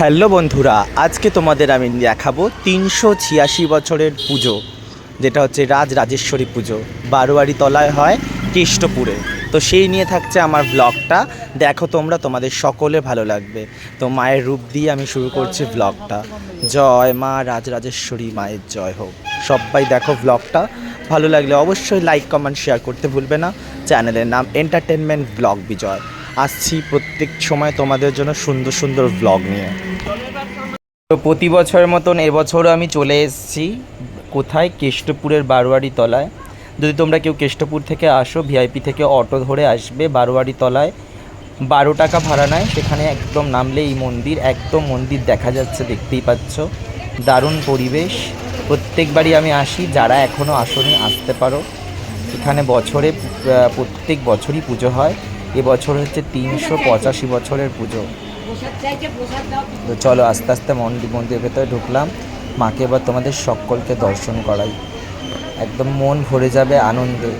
Hello বন্ধুরা, আজকে তোমাদের আমি দেখাবো তিনশো ছিয়াশি বছরের পুজো, যেটা হচ্ছে রাজ রাজেশ্বরী পুজো বারোয়ারি তলায় হয় কেষ্টপুরে তো সেই নিয়ে থাকছে আমার ব্লগটা দেখো তোমরা, তোমাদের সকলে ভালো লাগবে। তো মায়ের রূপ দিয়ে আমি শুরু করছি ব্লগটা জয় মা রাজ রাজেশ্বরী, মায়ের জয় হোক। সবাই দেখো ব্লগটা ভালো লাগলে অবশ্যই লাইক কমেন্ট শেয়ার করতে ভুলবে না। চ্যানেলের নাম এন্টারটেনমেন্ট ব্লগ বিজয় আসছি প্রত্যেক সময় তোমাদের জন্য সুন্দর সুন্দর ব্লগ নিয়ে। তো প্রতি বছরের মতন এবছরও আমি চলে এসেছি কোথায়? কেষ্টপুরের বারোয়ারি তলায়। যদি তোমরা কেউ কেষ্টপুর থেকে আসো ভিআইপি থেকে অটো ধরে আসবে বারোয়ারি তলায়, বারো টাকা ভাড়া নেয়। সেখানে একদম নামলে এই মন্দির, একদম মন্দির দেখা যাচ্ছে, দেখতেই পাচ্ছ। দারুণ পরিবেশ। প্রত্যেকবারই আমি আসি, যারা এখনও আসনি, আসতে পারো। এখানে বছরে প্রত্যেক বছরই পুজো হয়। এবছর হচ্ছে তিনশো পঁচাশি বছরের পুজো। তো চলো আস্তে আস্তে মন্দির মন্দিরের ভেতরে ঢুকলাম। মাকে এবার তোমাদের সকলকে দর্শন করাই। একদম মন ভরে যাবে আনন্দে।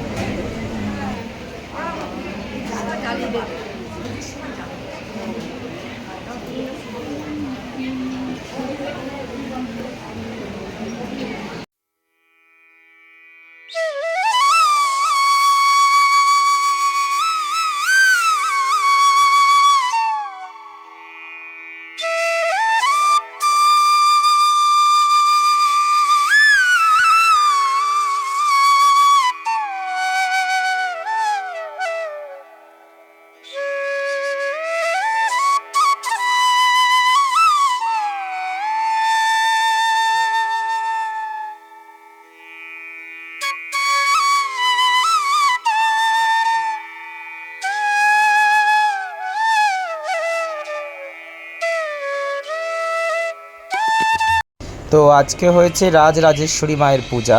তো আজকে হয়েছে রাজ রাজেশ্বরী মায়ের পূজা।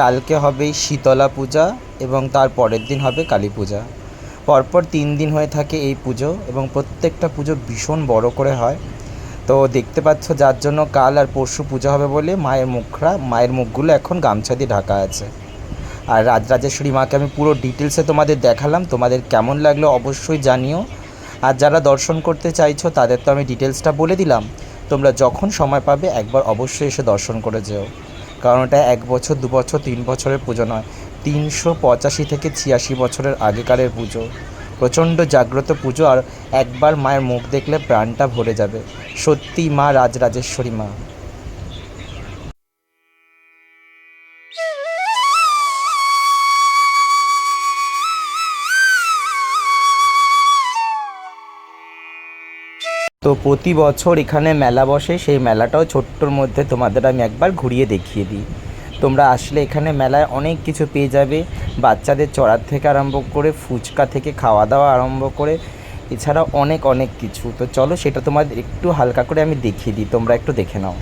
কালকে হবে শীতলা পূজা এবং তার পরের দিন হবে কালী পূজা। পরপর তিন দিন হয়ে থাকে এই পুজো এবং প্রত্যেকটা পুজো ভীষণ বড় করে হয়। তো দেখতে পাচ্ছ যার জন্য কাল আর পরশু পূজা হবে বলে মায়ের মুখরা, মায়ের মুখগুলো এখন গামছা দিয়ে ঢাকা আছে। আর রাজরাজেশ্বরী মাকে আমি পুরো ডিটেলসে তোমাদের দেখালাম। তোমাদের কেমন লাগল অবশ্যই জানিও। আর যারা দর্শন করতে চাইছো তাদের তো আমি ডিটেলসটা বলে দিলাম। তোমরা যখন সময় পাবে, একবার অবশ্যই এসে দর্শন করে যেও। কারণ এটা এক বছর, দু বছর, তিন বছরের পুজো নয়, তিনশো পঁচাশি থেকে ছিয়াশি বছরের আগেকারের পুজো। প্রচণ্ড জাগ্রত পুজো আর একবার মায়ের মুখ দেখলে প্রাণটা ভরে যাবে। সত্যি মা রাজরাজেশ্বরী মা। তো প্রতি বছর এখানে মেলা বসে। সেই মেলাটাও ছোট্টর মধ্যে তোমাদের আমি একবার ঘুরিয়ে দেখিয়ে দিই। তোমরা আসলে এখানে মেলায় অনেক কিছু পেয়ে যাবে। বাচ্চাদের চড়ার থেকে আরম্ভ করে, ফুচকা থেকে খাওয়া দাওয়া আরম্ভ করে এছাড়া অনেক অনেক কিছু। তো চলো সেটা তোমাদের একটু হালকা করে আমি দেখিয়ে দিই। তোমরা একটু দেখে নাও।